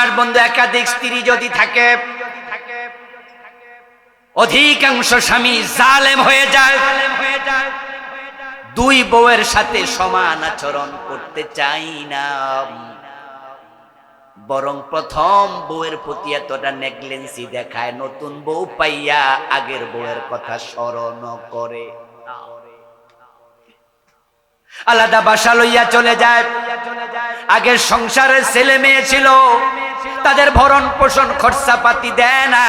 আর বন্ধু, একাধিক স্ত্রী যদি থাকে, অধিকাংশ স্বামী জালেম হয়ে যায়। দুই বউয়ের সাথে সমান আচরণ করতে চাই না। বরং প্রথম বউয়ের প্রতি এতটা নেগলেন্সি দেখায়, নতুন বউ পাইয়া আগের বউয়ের কথা স্মরণ করে। আলাদা বাসা লইয়া চলে যায়। আগের সংসারে ছেলে মেয়ে ছিল, তাদের ভরণ পোষণ খরচা পাতি দেয় না।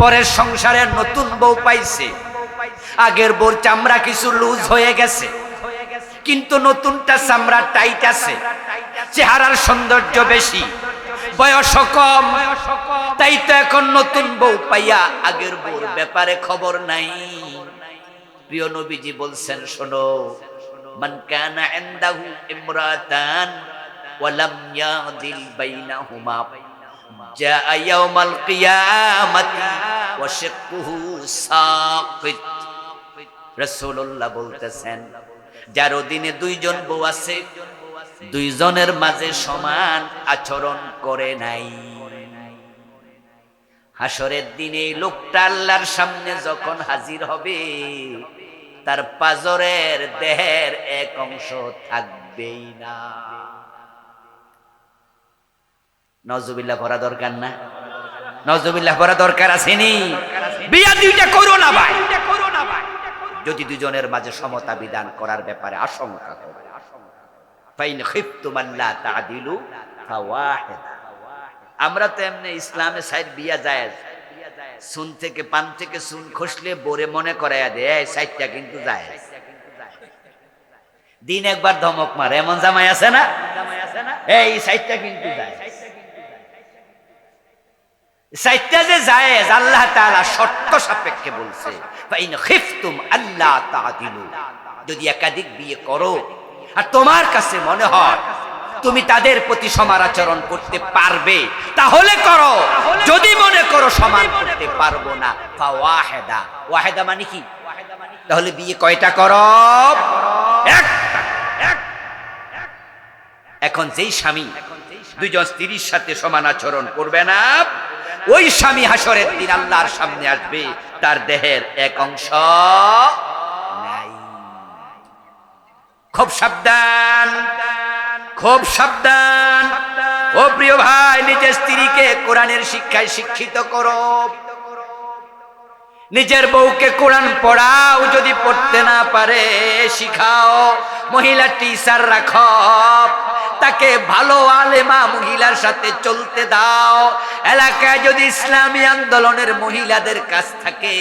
পরের সংসারে নতুন বউ পাইছে, আগের বউর চামড়া কিছু লুজ হয়ে গেছে, কিন্তু নতুনটা চামড়া টাইট আছে, চেহারার সৌন্দর্য বেশি, বয়স কম, তাই তো এখন নতুন বউ পাইয়া আগের বউর ব্যাপারে খবর নাই। প্রিয় নবীজি বলছেন, শোনো মান কানা কিয়ামাতি ওয়া শিক্কুহু সাকিত। রাসূলুল্লাহ বলতেছেন, যার অধীনে দুইজন বউ আছে, দুইজনের মাঝে সমান আচরণ করে নাই। হাসরের দিনে লোকটা আল্লাহর সামনে যখন হাজির হবে তার পাজরের দেহের এক অংশ থাকবেই না। নজুবিল্লাহ করা দরকার না? নজুবিল্লাহ করা দরকার আসেনি? বিয়া দুইটা করো না ভাই। যদি দুজনের মাঝে সমতা বিধান করার ব্যাপারে আশঙ্কা করে। ফাইন খিফতুম আল্লাহ তাদিলু ফাওয়াহিদা। আমরা তো এমনি ইসলামে সাইড বিয়া যায় সুন থেকে পান থেকে সুন খসলে বোরে মনে করাইয়া দে এই সাইডটা কিন্তু যায় দিন একবার ধমক মারে, এমন জামাই আছে না? এই সাইডটা কিন্তু যায় সাইডটা যে যায় আল্লাহ তাআলা শর্ত সাপেক্ষে বলছে আল্লাহ যদি একাধিক বিয়ে করো, আর তোমার কাছে মনে হয় তুমি তাদের প্রতি সমান আচরণ করতে পারবে তাহলে করো। যদি মনে করো সমান করতে পারব না ওয়াহেদা ওয়াহেদা মানে কি? তাহলে বিয়ে কয়টা করো? এখন যেই স্বামী দুইজন স্ত্রীর সাথে সমান আচরণ করবে না ওই স্বামী হাসরের দিন আল্লাহর সামনে আসবে তার দেহের এক অংশ নাই। খুব সাবধান। খুব সাবধান। ও প্রিয় ভাই, নিজের স্ত্রীকে কোরআনের শিক্ষায় শিক্ষিত করো। নিজের বউকে কোরআন পড়াও, যদি পড়তে না পারে, শিখাও। মহিলা টিচার রাখো। তাকে ভালো আলেমা মহিলার সাথে চলতে দাও। এলাকায় যদি ইসলামী আন্দোলনের মহিলাদের কাছ থাকে,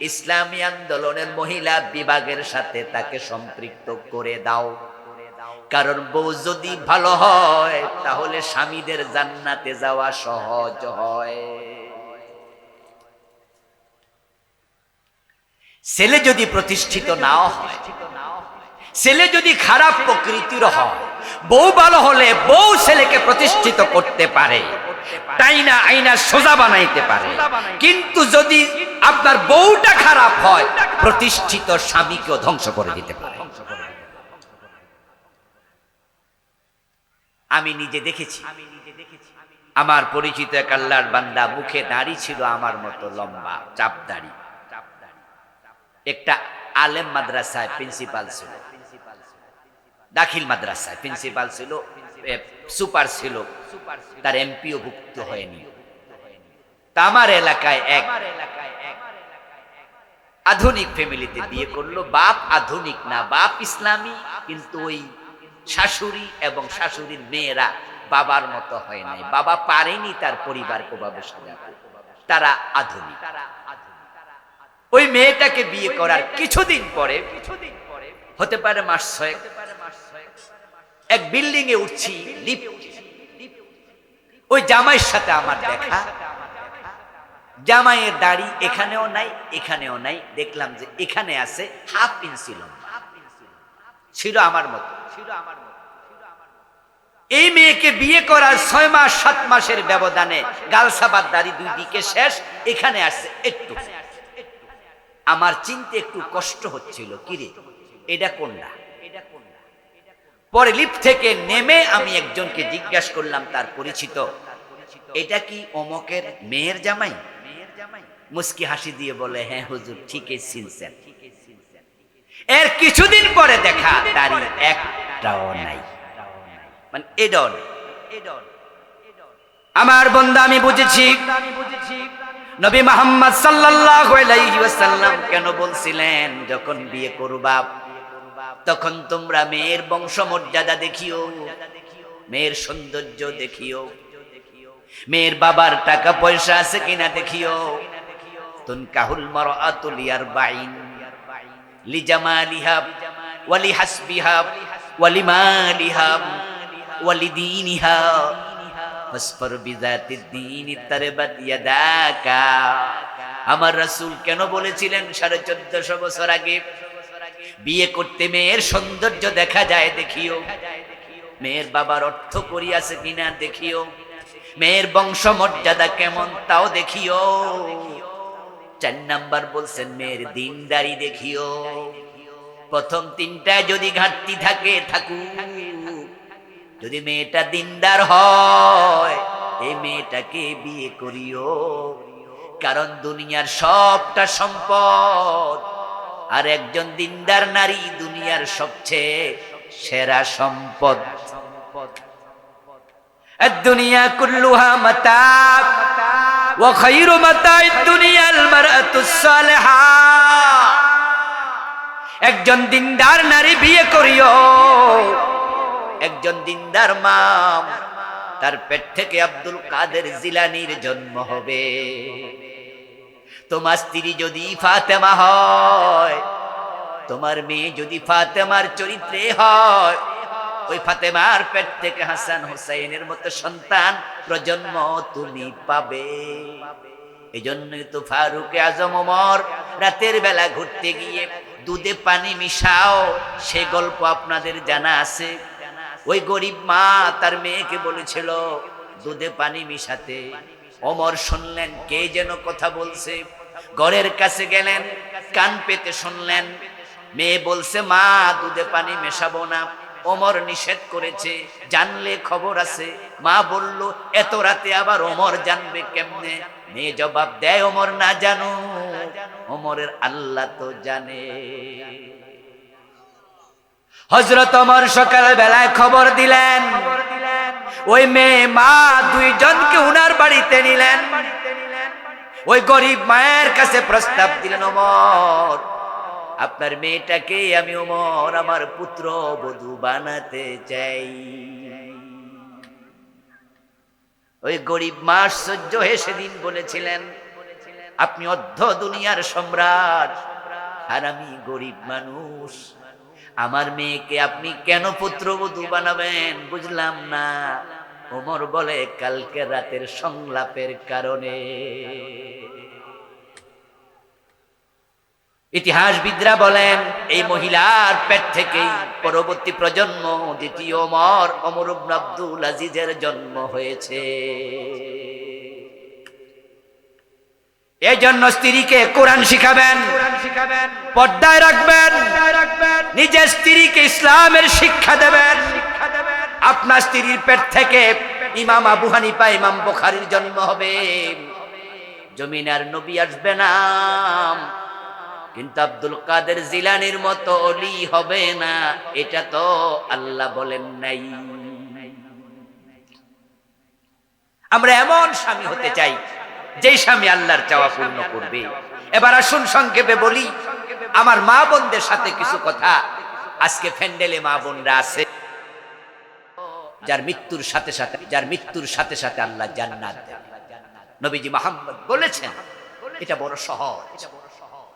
ইসলামী আন্দোলনের মহিলা বিভাগের সাথে তাকে সম্পৃক্ত করে দাও। কারণ বউ যদি ভালো হয়, তাহলে স্বামীদের জান্নাতে যাওয়া সহজ হয়। ছেলে যদি প্রতিষ্ঠিত নাও হয়, ছেলে যদি খারাপ প্রকৃতির হয়, বউ ভালো হলে বউ ছেলেকে প্রতিষ্ঠিত করতে পারে, তাই না আইনা সোজা বানাইতে পারে। কিন্তু যদি আপনার বউটা খারাপ হয়, প্রতিষ্ঠিত স্বামীকেও ধ্বংস করে দিতে পারে। আমি নিজে দেখেছি। আমার পরিচিত এক আল্লাহর বান্দা, মুখে দাড়ি ছিল আমার মতো লম্বা চাপ দাড়ি একটা আলেম মাদ্রাসায় প্রিন্সিপাল ছিল। দাখিল মাদ্রাসায় প্রিন্সিপাল ছিল সুপার ছিল। তার এমপিও ভুক্ত হয়নি। তা আমার এলাকায় এক আধুনিক ফ্যামিলিতে বিয়ে করল। বাপ আধুনিক না, বাপ ইসলামী, কিন্তু ওই শাশুড়ি এবং শাশুড়ির মেয়েরা বাবার মতো হয় নাই। বাবা পারেনি তার পরিবার কোভাবে সাজাতে। তারা আধুনিক। ওই মেয়েটাকে বিয়ে করার কিছুদিন পরে, হতে পারে মাস ছয়েক, এক বিল্ডিং এ উঠছি। ওই জামাইয়ের সাথে আমার দেখা। জামাইয়ের দাড়ি এখানেও নাই এখানেও নাই। দেখলাম যে এখানে আছে হাফ ইঞ্চি লম্বা। ছিল আমার মতো। ছিল আমার এই মেয়েকে বিয়ে করার ছয় মাস, সাত মাসের ব্যবধানে গালসাবার দাড়ি দুই দিকে শেষ, এখানে আসছে একটু। আমার চিনতে একটু কষ্ট হচ্ছিল কিরে এটা কোনটা? পরে লিফট থেকে নেমে আমি একজনকে জিজ্ঞাসা করলাম, তার পরিচিত। এটা কি অমকের মেয়ের জামাই? মুস্কি হাসি দিয়ে বলে হ্যাঁ হুজুর, ঠিকই চিনছেন। এর কিছুদিন পরে দেখা তারই একটাও নাই। মানে এডন। আমার বন্ধু, আমি বুঝেছি। নবী মোহাম্মদ সাল্লাল্লাহু আলাইহি ওয়াসাল্লাম কেন বলছিলেন, যখন বিয়ে করবা, তখন তোমরা মেয়ের বংশমর্যাদা দেখিও, মেয়ের সৌন্দর্য দেখিও, মেয়ের বাবার টাকা পয়সা আছে কিনা দেখিও। তুনকাহুল মারআতুল ইয়ারবাইন লিজামালিহা ওয়ালি হাসবিহা ওয়ালি মালিহা ওয়ালি দীনিহা ফাসফর বিজাতিদ দীনি আমার রাসূল কেন বলেছিলেন সাড়ে চোদ্দশো বছর আগে, বিয়ে করতে মেয়ের সৌন্দর্য দেখা যায় দেখিও। মেয়ের বাবার অর্থ করিয়াছে কিনা দেখিও। মেয়ের বংশ মর্যাদা কেমন তাও দেখিও। চার নাম্বার বলছেন, মেয়ের দিনদারি দেখিও। প্রথম তিনটায় যদি ঘাটতি থাকে থাকু যদি মেয়েটা দিনদার হয়, এই মেয়েটাকে বিয়ে করিও। কারণ দুনিয়ার সবটা সম্পদ। আর একজন দিনদার নারী দুনিয়ার সবচেয়ে সেরা সম্পদ। দুনিয়া কুল্লুহা মাতাব। وخير متاع الدنيا المرأة الصالحة একজন দিনদার নারী বিয়ে করিও একজন দিনদার মাম তার পেট থেকে আব্দুল কাদের জিলানির জন্ম হবে তোমার স্ত্রী যদি ফাতেমা হয় তোমার মেয়ে যদি ফাতেমার চরিত্রে হয় ওই ফাতেমার পেট থেকে হাসান হুসাইনের মতো সন্তান প্রজন্ম তুমি পাবে। এই জন্যই তো ফারুক আজম ওমর রাতের বেলা ঘুরতে গিয়ে দুধে পানি মিশাও, সে গল্প আপনাদের জানা আছে। ওই গরিব মা তার মেয়েকে বলেছিল, দুধে পানি মিশাতে। অমর শুনলেন, কে যেন কথা বলছে? ঘরের কাছে গেলেন, কান পেতে শুনলেন। মেয়ে বলছে, মা, দুধে পানি মেশাবো না। ওমর নিষেধ করেছে। জানলে খবর আছে। মা বলল, এত রাতে আবার ওমর জানবে কেমনে? মেয়ে জবাব দেয়, ওমর না জানো ওমরের আল্লাহ তো জানে। হজরত ওমর সকাল বেলায় খবর দিলেন। ওই মেয়ে, মা দুইজনকে উনার বাড়িতে নিলেন। ওই গরিব মায়ের কাছে প্রস্তাব দিলেন, ওমর আপনার মেয়েটাকে আমি ওমর, আমার পুত্র বধূ বানাতে চাই। ওই গরিব মা সহ্য হয়ে সেদিন বলেছিলেন, আপনি অর্ধ দুনিয়ার সম্রাট, আর আমি গরিব মানুষ। আমার মেয়েকে আপনি কেন পুত্রবধূ বানাবেন বুঝলাম না। ওমর বলে, কালকে রাতের সংলাপের কারণে। ইতিহাসবিদরা বলেন, এই মহিলার পেট থেকেই পরবর্তী প্রজন্ম, দ্বিতীয় অমর অমর ইবনে আব্দুল আজিজের জন্ম হয়েছে। এই জন্য স্ত্রীকে কোরআন শিখাবেন, পর্দায় রাখবেন, নিজের স্ত্রীকে ইসলামের শিক্ষা দেবেন। আপনার স্ত্রীর পেট থেকে ইমাম আবু হানিফা, ইমাম বুখারীর জন্ম হবে। জমিনার নবী আসবে না। কিন্তু আব্দুল কাদের জিলানির মতো অলি হবে না, এটা তো আল্লাহ বলেন নাই। আমরা এমন স্বামী হতে চাই যে স্বামী আল্লাহর চাওয়া পূর্ণ করবে। এবার আসুন সংক্ষেপে বলি, আমার মা বোনদের সাথে কিছু কথা। আজকে ফ্যান্ডেলে মা বোনরা আছে। যার মৃত্যুর সাথে সাথে, যার মৃত্যুর সাথে সাথে আল্লাহ জান্নাত নবীজি মোহাম্মদ বলেছেন, এটা বড় সহজ।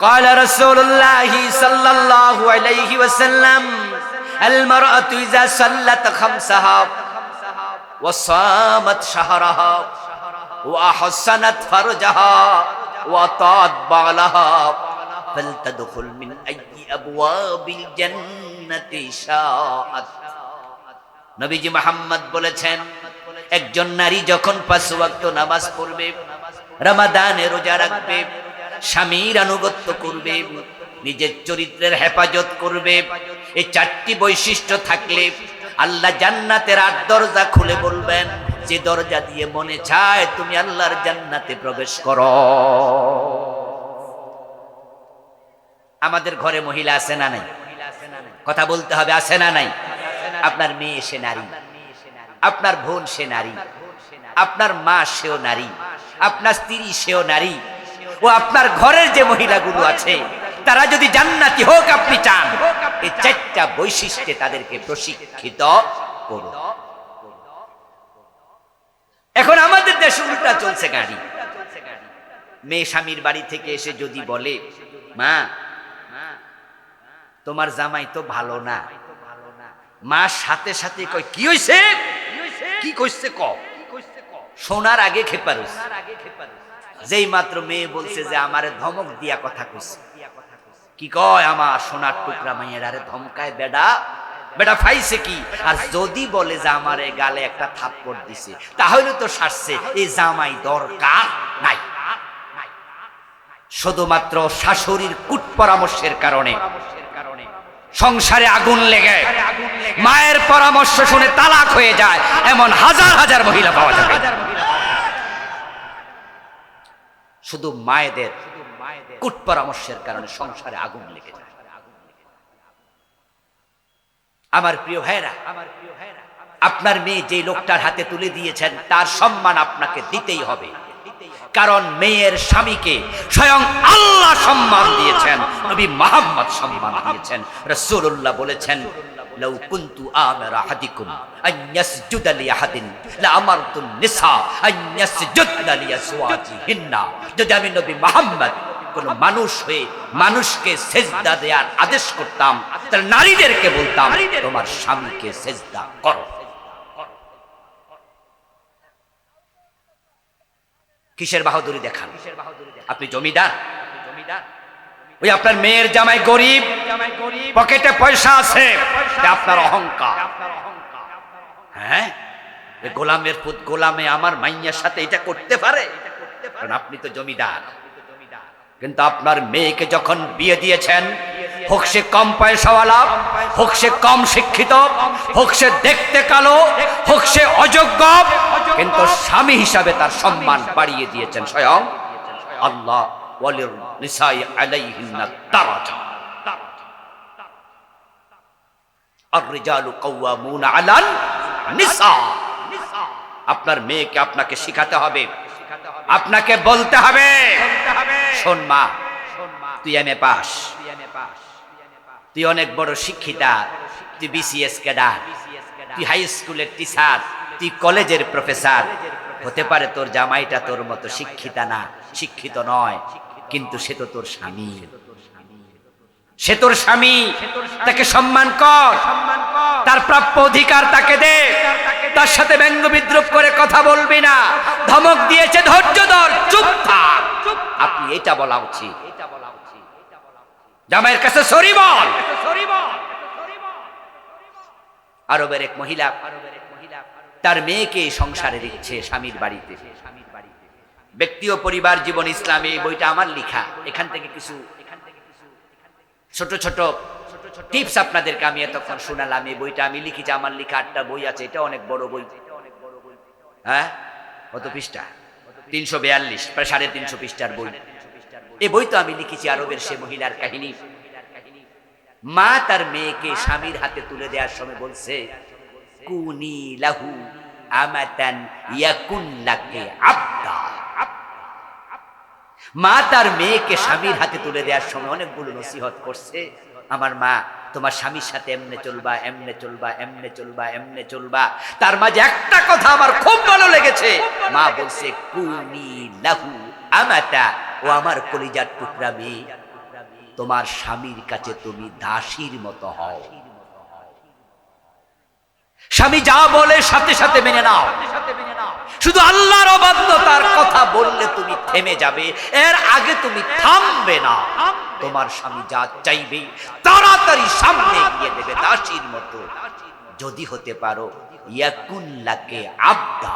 قال رسول الله صلى الله عليه وسلم المرأة إذا صلت خمسها وصامت شهرها وأحسنت فرجها وطاد بالها فلتدخل من أي أبواب الجنة شاءت নবীজি মোহাম্মদ বলেছেন একজন নারী যখন পাঁচ ওয়াক্ত নামাজ পড়বে রমাদানে রোজা রাখবে স্বামীর আনুগত্য করবে, নিজের চরিত্রের হেফাজত করবে, এই চারটি বৈশিষ্ট্য থাকলে আল্লাহ জান্নাতের আট দরজা খুলে বলবেন, যে দরজা দিয়ে মনে চায় তুমি আল্লাহর জান্নাতে প্রবেশ করো। আমাদের ঘরে মহিলা আছে না নাই? কথা বলতে হবে, আছে না নাই? আপনার মেয়ে সে নারী, আপনার বোন সে নারী, আপনার মা সেও নারী, আপনার স্ত্রী সেও নারী ও আপনার ঘরের যে মহিলাগুলো আছে, তারা যদি জান্নাতি হোক আপনি চান এই চারটা বৈশিষ্ট্যে তাদেরকে প্রশিক্ষিত করুন। এখন আমাদের দেশে উল্টা চলছে গাড়ি। মেয়ে স্বামীর বাড়ি থেকে এসে যদি বলে, মা, তোমার জামাই তো ভালো না। মা সাথে সাথে কয়, কি হইছে? কি কইছে ক? শোনার আগে খেপারুস। যেই মাত্র মেয়ে বলছে যে আমারে ধমক দিয়া কথা কইছে। কি কয় আমার সোনার টুকরা মাইয়ের আরে ধমকায়, বেডা? বেটা ফাইছে কি? আর যদি বলে যে আমার এই গালে একটা থাপ্পড় দিছে, তাহলে তো সারছে এই জামাই দরকার নাই। শুধুমাত্র শাশুড়ির কুট পরামর্শের কারণে। সংসারে আগুন লেগে, মায়ের পরামর্শ শুনে তালাক হয়ে যায়, এমন হাজার হাজার মহিলা পাওয়া যাবে। শুধু মায়েদের কুট পরামর্শের কারণে সংসারে আগুন লেগে যায়। আমার প্রিয় ভাইরা আমার প্রিয় ভাইরা আপনার মেয়ে যে লোকটার হাতে তুলে দিয়েছেন, তার সম্মান আপনাকে দিতেই হবে। কারণ মেয়ের স্বামীকে স্বয়ং আল্লাহ সম্মান দিয়েছেন, নবী মোহাম্মদ সম্মান দিয়েছেন, রাসূলুল্লাহ বলেছেন লাউ কুনতু আমারা আহাদিকুম আন ইয়াসজুদা লি আহাদিন লা আমারতু নিসা আন যদি আমি নবী মোহাম্মদ কোন মানুষ হয়ে মানুষকে সেজদা দেওয়ার আদেশ করতাম, তাহলে নারীদেরকে বলতাম, তোমার স্বামীকে সেজদা করো। কিসের বাহাদুরি দেখান? আপনি জমিদার? ওই আপনার মেয়ের জামাই গরিব, পকেটে পয়সা আছে আপনার অহংকার। হ্যাঁ? গোলামের পুত গোলামে আমার মাইয়ার সাথে এটা করতে পারে? কারণ আপনি তো জমিদার। কিন্তু আপনার মেয়েকে যখন বিয়ে দিয়েছেন, হোক সে কম পয়সাওয়ালা, হোক সে কম শিক্ষিত, হোক সে দেখতে কালো, হোক সে অযোগ্য, কিন্তু স্বামী হিসাবে তার সম্মান বাড়িয়ে দিয়েছেন স্বয়ং আল্লাহ। আপনার মেয়েকে আপনাকে শিখাতে হবে। আপনাকে বলতে হবে। শোন মা, তুই এম এ পাস। তুই অনেক বড় শিক্ষিতা। তুই বিসিএস ক্যাডার। তুই হাই স্কুলের টিচার। তুই কলেজের প্রফেসর। হতে পারে তোর জামাইটা তোর মতো শিক্ষিতা না, শিক্ষিত নয়। কিন্তু সে তো তোর স্বামী। সে তোর স্বামী, তাকে সম্মান কর। তার প্রাপ্য অধিকার তাকে দে। তার সাথে ব্যঙ্গ বিদ্রুপ করে কথা বলবি না। ধমক দিয়েছে, ধৈর্য ধর, চুপ থাক। আপনি এটা বলা উচিত। জামাইয়ের কাছে সরি বল। আরবের এক মহিলা, তার মেয়েকে সংসারে দিচ্ছে স্বামীর বাড়িতে। ব্যক্তি ও পরিবার জীবন ইসলামী, এই বইটা আমার লেখা। এখান থেকে কিছু ছোট ছোট টিপস আপনাদেরকে আমি এতক্ষণ শোনালাম। এই বইটা আমি লিখেছি আমার লেখা আটটা বই আছে, এটা অনেক বড় বই। হ্যাঁ? কত পৃষ্ঠা? তিনশো বিয়াল্লিশ, প্রায় সাড়ে তিনশো পৃষ্ঠার বই। এই বই তো আমি লিখেছি আরবের সে মহিলার কাহিনী। মা তার মেয়েকে স্বামীর হাতে তুলে দেওয়ার সময় বলছে, কুনি লাহু আমাতান ইয়াকুন লাকে আব্দা। মা তার মেয়েকে স্বামীর হাতে তুলে দেওয়ার সময় অনেকগুলো নসিহত করছে। আমার মা তোমার স্বামীর সাথে এমনে চলবা এমনে চলবা এমনে চলবা এমনে চলবা। তার মাঝে একটা কথা আমার খুব ভালো লেগেছে। মা বলছে কুনি লাহু আমাতা ও আমার কলিজার টুকরা মেয়ে তোমার স্বামীর কাছে তুমি দাসীর মতো হও। স্বামী যা বলে সাথে সাথে মেনে নাও। শুধু আল্লাহর অবাধ্যতার কথা বললে তুমি থেমে যাবে, এর আগে তুমি থামবে না। তোমার স্বামী যা চাইবে, তাড়াতাড়ি সামনে গিয়ে দেবে দাসীর মতো। যদি হতে পারো ইয়াকুল্লাকে আবদা।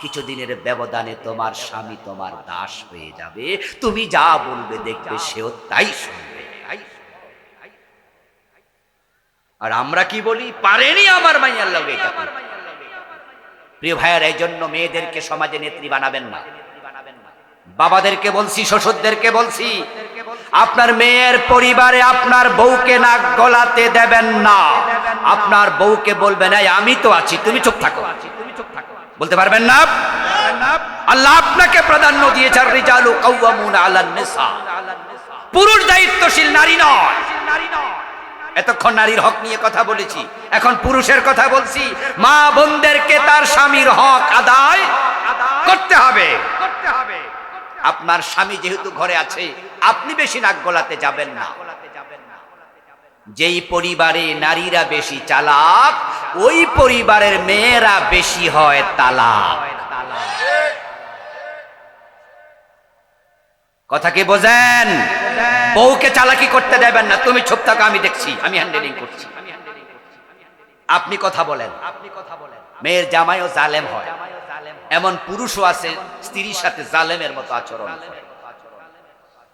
কিছুদিনের ব্যবধানে তোমার স্বামী তোমার দাস হয়ে যাবে। তুমি যা বলবে দেখবে, সেও তাই শুনবে। আর আমরা কি বলি? পারেনি আমার মাইয়ার লগে এটা। প্রিয় ভাইয়ার, এই জন্য মেয়েদেরকে সমাজে নেত্রী বানাবেন না। বাবাদেরকে বলছি, শ্বশুরদেরকে বলছি, আপনার মেয়ের পরিবারে আপনার বউকে নাক গলাতে দেবেন না। আপনার বউকে বলবেন আমি তো আছি, তুমি চুপ থাকো। বলতে পারবেন না? আল্লাহ আপনাকে প্রাধান্য দিয়েছেন রিজালু কাওয়ামুনা আলান নিসা। পুরুষ দায়িত্বশীল নারী নয়। এতক্ষণ নারীর হক নিয়ে কথা বলেছি। এখন পুরুষের কথা বলছি। মা বোনদেরকে তার স্বামীর হক আদায় করতে হবে। আপনার স্বামী যেহেতু ঘরে আছে, আপনি বেশি নাক গলাতে যাবেন না। যেই পরিবারে নারীরা বেশি চালাক, ওই পরিবারের মেয়েরা বেশি হয় তালাক। কথা কি বোঝেন? বউকে চালাকি করতে দেবেন না। তুমি চুপ থাকো, আমি দেখছি, আমি হ্যান্ডেলিং করছি। আপনি কথা বলেন। আপনি কথা বলেন মেয়ের জামাইও জালেম হয়। এমন পুরুষও আছে, স্ত্রীর সাথে জালেমের মতো আচরণ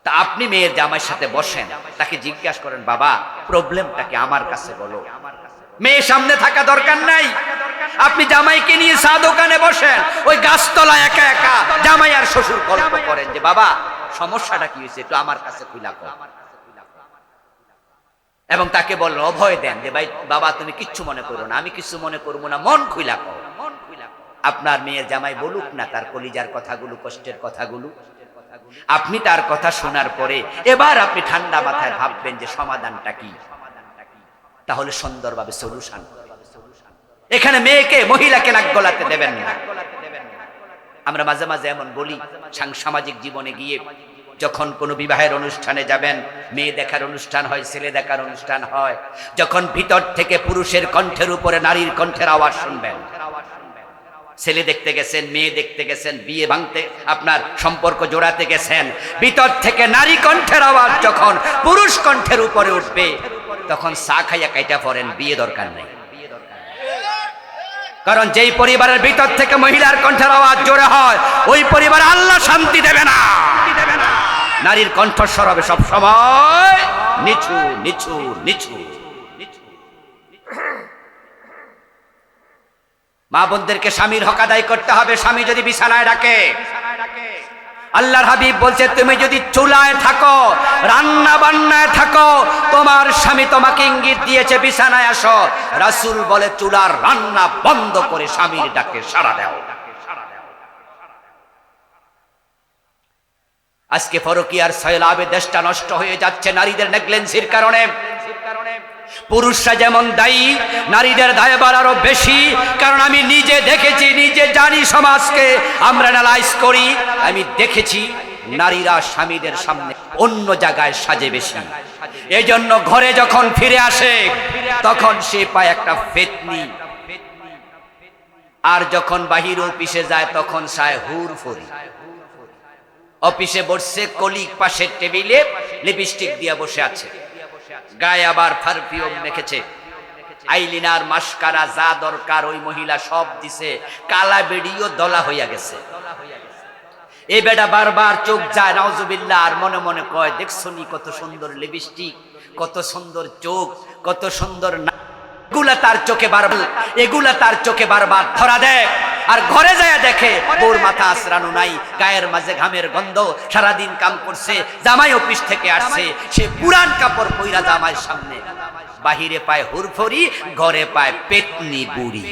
তা আপনি মেয়ের জামাইয়ের সাথে বসেন, তাকে জিজ্ঞাসা করেন, বাবা প্রবলেমটা কি আমার কাছে বলো? মেয়ে সামনে থাকা দরকার নাই। আপনি জামাইকে নিয়ে চা দোকানে বসেন, ওই গাছতলা একা একা জামাই আর শ্বশুর গল্প করেন যে, বাবা সমস্যাটা কি হয়েছে একটু আমার কাছে খুলা কর এবং তাকে বললেন অভয় দেন যে ভাই, বাবা তুমি কিচ্ছু মনে করো না, আমি কিছু মনে করব না, মন খুইলা কর আপনার মেয়ের জামাই বলুক না তার কলিজার কথাগুলো, কষ্টের কথাগুলো। আপনি তার কথা শোনার পরে এবার আপনি ঠান্ডা মাথায় ভাববেন যে সমাধানটা কি। তাহলে সুন্দরভাবে সলিউশন এখানে মেয়েকে, মহিলাকে নাক গলাতে দেবেন না। আমরা মাঝে মাঝে এমন বলি সাং- সামাজিক জীবনে গিয়ে যখন কোনো বিবাহের অনুষ্ঠানে যাবেন, মেয়ে দেখার অনুষ্ঠান হয়, ছেলে দেখার অনুষ্ঠান হয়, যখন ভিতর থেকে পুরুষের কণ্ঠের উপরে নারীর কণ্ঠের আওয়াজ শুনবেন। ছেলে দেখতে গেছেন, মেয়ে দেখতে গেছেন, বিয়ে ভাঙতে আপনার সম্পর্ক জোড়াতে গেছেন, ভিতর থেকে নারী কণ্ঠের আওয়াজ যখন পুরুষ কণ্ঠের উপরে উঠবে, তখন চা খাইয়া কাইটা পড়েন, বিয়ে দরকার নেই। কারণ যেই পরিবারের ভিতর থেকে মহিলার কণ্ঠের আওয়াজ জোরে হয়, ওই পরিবার আল্লাহ শান্তি দেবে না। নারীর কণ্ঠস্বর হবে সব সময় নিচু নিচু নিচু। মা বোনদেরকে স্বামীর হক আদায় করতে হবে, স্বামী যদি বিছানায় ডাকে আল্লাহর হাবিব বলছে, তুমি যদি চুলায় থাকো রান্না বান্নায় থাকো, তোমার স্বামী তোমাকে ইঙ্গিত দিয়েছে, বিছানায় আসো। রাসুল বলে, চুলার রান্না বন্ধ করে স্বামীর ডাকে সাড়া দাও। আজকে ফরকিয়ার সয়লাবে দেশটা নষ্ট হয়ে যাচ্ছে নারীদের নেগলেন্সির কারণে। পুরুষরা যেমন দায়ী, নারীদের দায়বার আরও বেশি। কারণ আমি নিজে দেখেছি, নিজে জানি সমাজকে আমরা অ্যানালাইজ করি। আমি দেখেছি নারীরা স্বামীদের সামনে অন্য জায়গায় সাজে বেশি। এই জন্য ঘরে যখন ফিরে আসে, তখন সে পায় একটা ফেতনি। আর যখন বাহির অফিসে যায়, তখন সায় হুর ফরি অফিসে বসছে কলিক পাশের টেবিলে লিপস্টিক দিয়ে বসে আছে। গায়ে আবার পারফিউম মেখেছে। আইলিনার মাস্কারা যা দরকার ওই মহিলা সব দিছে। কালা বেড়িও দলা হইয়া গেছে। এ বেটা বারবার চোখ যায়, নাউজুবিল্লাহ, আর মনে মনে কয়, দেখছ নি কত সুন্দর লিপস্টিক, কত সুন্দর চোখ, কত সুন্দর না এগুলা তার চোখে বারবার, এগুলা তার চোখে বারবার ধরা দেয়। আর ঘরে যায় দেখে বোর মাথা আসরানো নাই গায়ের মাঝে ঘামের গন্ধ সারাদিন কাম করছে জামাই অফিস থেকে আসছে সে পুরান কাপড় পইরা জামাই সামনে। বাহিরে পায় হুরফরি ঘরে পায় পেতনি বুড়ি।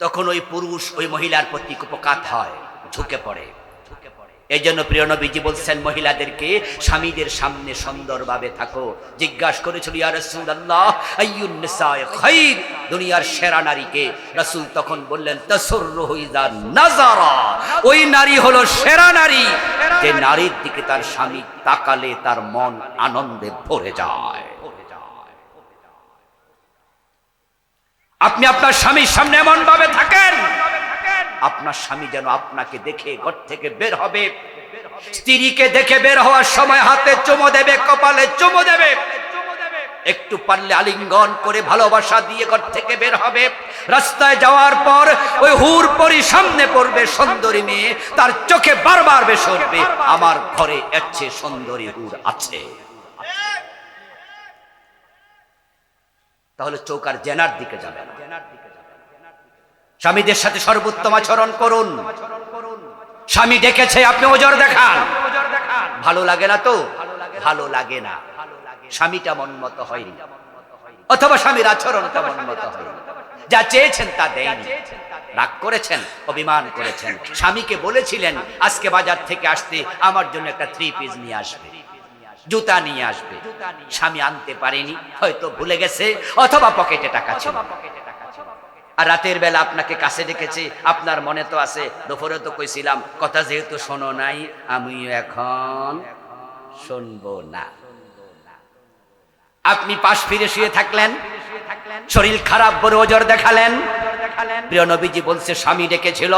তখন ওই পুরুষ ওই মহিলার প্রতি কুপকাত হয় ঝুঁকে পড়ে। এই জন্য প্রিয় নবীজি বলছেন, মহিলাদেরকে স্বামীদের সামনে সুন্দরভাবে থাকো। জিজ্ঞাসা করেছিল, ইয়া নিসায়ে খাইর? দুনিয়ার সেরা নারীকে। রাসূল তখন বললেন নাজারা ওই নারী হলো সেরা নারী। যে নারীর দিকে তার স্বামী তাকালে তার মন আনন্দে ভরে যায়। আপনি আপনার স্বামীর সামনে এমন ভাবে থাকেন আপনার স্বামী যেন আপনাকে দেখে, ঘর থেকে বের হবে। স্ত্রীকে দেখে বের হওয়ার সময় হাতে চুমো দেবে, কপালে চুমো দেবে। একটু পারলে আলিঙ্গন করে ভালোবাসা দিয়ে ঘর থেকে বের হবে। রাস্তায় যাওয়ার পর ওই হুর পরি সামনে পড়বে, সুন্দরী মেয়ে। তার চোখে বারবার বেসরবে আমার ঘরে এচ্ছে সুন্দরী হুর আছে। তাহলে চৌকার জেনার দিকে যাবে না। স্বামীদের সাথে সর্বোত্তম আচরণ করুন। স্বামী ডেকেছে, আপনি ওজোর দেখান। ভালো লাগে না তো? ভালো লাগে না। স্বামীটা মন মতো হয়নি। অথবা স্বামীর আচরণটা মন মতো হয়নি। যা চেয়েছেন তা দেয়নি। রাগ করেছেন, অভিমান করেছেন। স্বামীকে বলেছিলেন, আজকে বাজার থেকে আসতে আমার জন্য একটা থ্রি পিস নিয়ে আসবে। জুতা নিয়ে আসবে। স্বামী আনতে পারেনি, হয়তো ভুলে গেছে, অথবা পকেটে টাকা ছিল। আর রাতের বেলা আপনাকে কাছে ডেকেছে, আপনার মনে তো আছে, দুপুরে তো কইছিলাম, কথা যেহেতু শোনো নাই আমি এখন শুনব না। আপনি পাশ ফিরে শুয়ে থাকলেন, শরীর খারাপ বড় ওজর দেখালেন। প্রিয় নবীজি বলছে, স্বামী ডেকেছিল,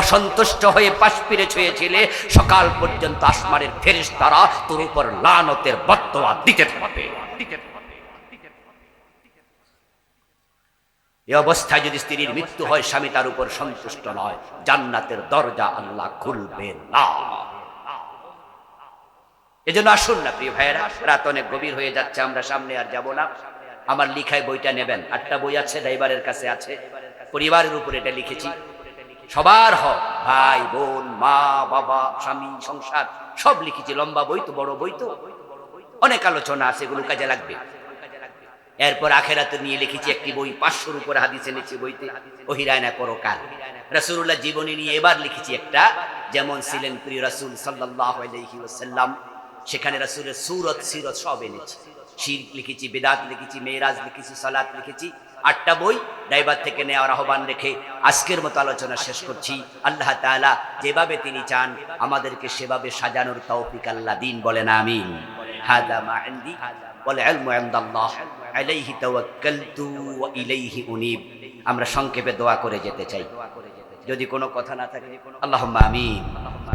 অসন্তুষ্ট হয়ে পাশ ফিরে ছুঁয়েছিলে, সকাল পর্যন্ত আসমানের ফেরিস তারা তোর উপর লানতের বর্তমান দিতে থাকবে। এই অবস্থায় যদি স্ত্রীর মৃত্যু হয়, স্বামী তার উপর সন্তুষ্ট নয়। জান্নাতের দরজা আল্লাহ খুলবে না। এজন্য আসুন না, প্রিয় ভাইয়েরা। রাত অনেক গভীর হয়ে যাচ্ছে, আমরা সামনে আর যাব না। আমার লিখায় বইটা নেবেন। আটটা বই আছে, ড্রাইভারের কাছে আছে। পরিবারের উপর এটা লিখেছি। সবার হক, ভাই, বোন, মা, বাবা, স্বামী, সংসার, সব লিখেছি। লম্বা বই তো, বড় বই তো। অনেক আলোচনা আছে, এগুলো কাজে লাগবে। এরপর আখেরাতে নিয়ে লিখেছি একটি বই, পাঁচশোর উপর হাদিসে লিখছি বইতে ওহিরায়না পরকাল। রাসূলুল্লাহ জীবনী নিয়ে এবার লিখেছি একটা, যেমন ছিলেন প্রিয় রাসূল ওয়াসাল্লাম, সেখানে রাসূলের সুরত, সিরত সব এনেছি। শির লিখেছি, বেদাত লিখেছি, মেয়েরাজ লিখেছি, সালাত লিখেছি, আটটা বই ড্রাইভার থেকে নেওয়ার আহ্বান রেখে আজকের মতো আলোচনা শেষ করছি। আল্লাহ তাআলা যেভাবে তিনি চান, আমাদেরকে সেভাবে সাজানোর তৌফিক আল্লাহ দিন বলেন, আমিন। হাদা মা ইনদাল্লাহ। আলাইহি তাওয়াক্কালতু ওয়া ইলাইহি উনিব। আমরা সংক্ষেপে দোয়া করে যেতে চাই। যদি কোনো কথা না থাকে, আল্লাহুম্মা আমিন।